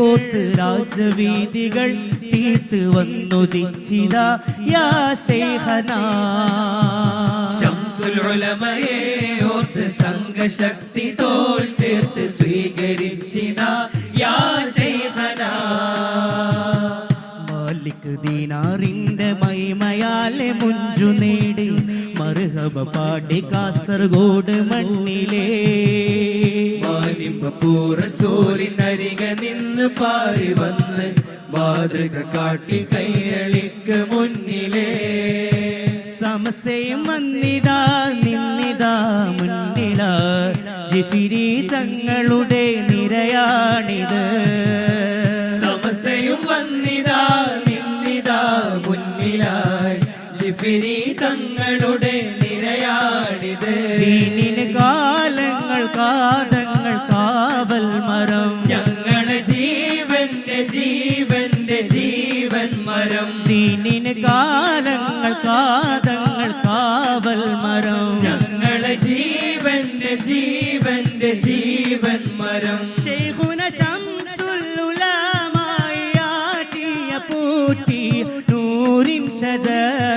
കോത്ത് രാജവീതികൾ തീർത്ത് വന്നുദിച്ചിത യാ ശൈഖന. ശംസുൽ ഉലമയെ ഓർത്ത് സംഘശക്തി തോൽ ചേർത്ത് സ്വീകരിച്ചിത യാ ശൈഖനാ. മാലിക് ദീനാറിന്റെ മൈമയാലെ മുഞ്ചു നേടി. മറുഹബ പാടി കാസർഗോഡ് മണ്ണിലേ. മാനിമ്പൂറസൂരിനരിക നിന്ന് പാറി വന്ന് മാതൃക കാട്ടി കൈരളിക്ക് മുന്നിലേ. സമസ്തയും വന്നിതാ നിന്നിതാ മുന്നില. ജിഫിരി തങ്ങളുടെ നിരയാണിത്. സമസ്തയും വന്നിതാ നിന്നിതാ മുന്നിലായി ജിഫിരി തങ്ങളുടെ നിരയാണിത്. കാലങ്ങൾ കാവൽ മരം ഞങ്ങളെ ജീവന്റെ ജീവന്റെ ജീവൻ മരം. ദീനിന് കാലങ്ങൾ കാതങ്ങൾ കാവൽ മരം. ഞങ്ങളെ ജീവന്റെ ജീവന്റെ ജീവൻ മരം. ശൈഖുന ശംസുൽ ഉലമായി ആട്ടിയ പൂട്ടി നൂറിൻ ഷജറാണിത്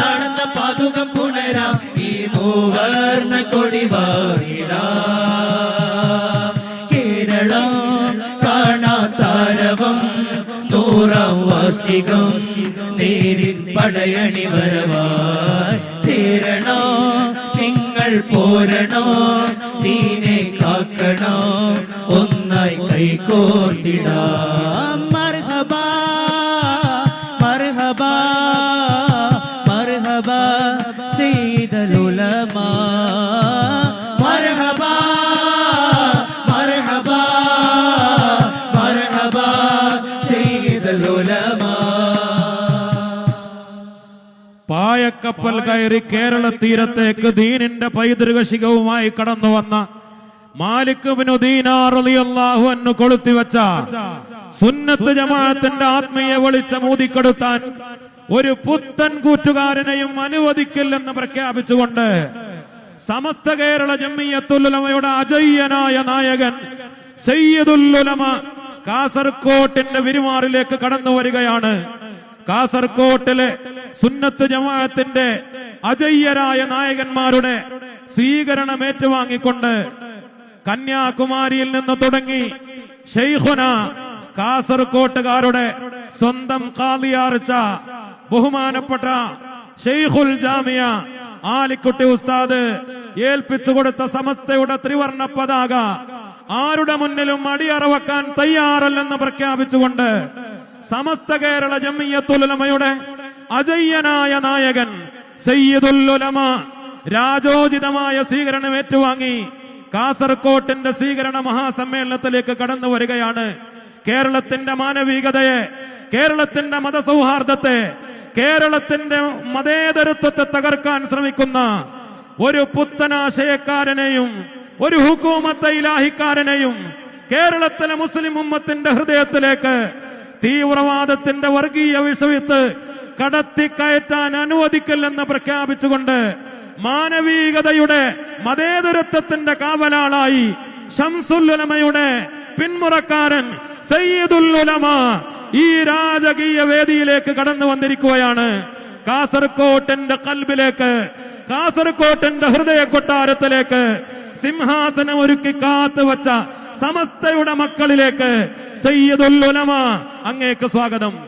നടന്ന പാതുകം പുണരാം. ഈ മൂവർണ കൊടി കേരളം കാണാത്താരവം നൂറാം വാർഷികം നേരിൻ പടയണി വരവായി. ചേരണോ നിങ്ങൾ പോരണോ നീനെ കാക്കണോ ഒന്നായി കൈകോർത്തിടാം. പായക്കപ്പൽ കയറി കേരള തീരത്തേക്ക് ദീനിന്റെ പൈതൃക ശിഖവുമായി കടന്നു വന്ന മാലിക് ബിനു ദീനാർ റളിയല്ലാഹു അൻഹു കൊളുത്തിവെച്ച സുന്നത്ത് ജമാഅത്തിന്റെ ആത്മീയ വിളിച്ച മൂതിക്കെടുത്താൻ ഒരു പുത്തൻ കൂറ്റുകാരനെയും അനുവദിക്കില്ലെന്ന് പ്രഖ്യാപിച്ചുകൊണ്ട് സമസ്ത കേരള ജമ്മിയത്തുലമയുടെ അജയ്യനായ നായകൻ സയ്യദുല്ലുലമ കാസർകോട്ടിന്റെ വിരുമാറിലേക്ക് കടന്നു വരികയാണ്. കാസർകോട്ടിലെ സുന്നത്ത് ജമാഅത്തിന്റെ അജയ്യരായ നായകന്മാരുടെ സ്വീകരണം ഏറ്റുവാങ്ങിക്കൊണ്ട് കന്യാകുമാരിയിൽ നിന്ന് തുടങ്ങി ഷെയ്ഖുന കാസർകോട്ടുകാരുടെ സ്വന്തം കാലിയാർച്ച ബഹുമാനപ്പെട്ട ഷെയ്ഖുൽ ജാമിയ ആലിക്കുട്ടി ഉസ്താദ് ഏൽപ്പിച്ചു കൊടുത്ത സമസ്തയുടെ ത്രിവർണ പതാക ആരുടെ മുന്നിലും അടിയറവക്കാൻ തയ്യാറല്ലെന്ന് പ്രഖ്യാപിച്ചുകൊണ്ട് സമസ്ത കേരള ജമ്മിയത്തുലമയുടെ അജയ്യനായ നായകൻ സയ്യദുല്ലുലമ രാജോചിതമായ സ്വീകരണം ഏറ്റുവാങ്ങി കാസർകോട്ടിന്റെ സ്വീകരണ മഹാസമ്മേളനത്തിലേക്ക് കടന്നു വരികയാണ്. കേരളത്തിന്റെ മാനവികതയെ കേരളത്തിന്റെ മതസൗഹാർദ്ദത്തെ കേരളത്തിന്റെ മതേതരത്വത്തെ തകർക്കാൻ ശ്രമിക്കുന്ന ഒരു പുത്തനാശയക്കാരനെയും ഒരു ഹുക്കൂമത്ത് ഇലാഹിക്കാരനെയും കേരളത്തിലെ മുസ്ലിം ഉമ്മത്തിന്റെ ഹൃദയത്തിലേക്ക് തീവ്രവാദത്തിന്റെ വർഗീയ വിഷവിത്ത് കടത്തിക്കയറ്റാൻ അനുവദിക്കില്ലെന്ന് പ്രഖ്യാപിച്ചുകൊണ്ട് മാനവീകതയുടെ മതേതരത്വത്തിന്റെ കാവലാളായി ഷംസുല്ലുലമയുടെ പിന്മുറക്കാരൻ സയ്യിദുല്ലുലമ ഈ രാജകീയ വേദിയിലേക്ക് കടന്നു വന്നിരിക്കുകയാണ്. കാസർകോട്ടിന്റെ കൽബിലേക്ക് കാസർകോട്ടിന്റെ ഹൃദയ കൊട്ടാരത്തിലേക്ക് സിംഹാസനം ഒരുക്കി കാത്തു വച്ച സമസ്തയുടെ മക്കളിലേക്ക് സയ്യിദുല്ലുലമ അങ്ങേക്ക് സ്വാഗതം.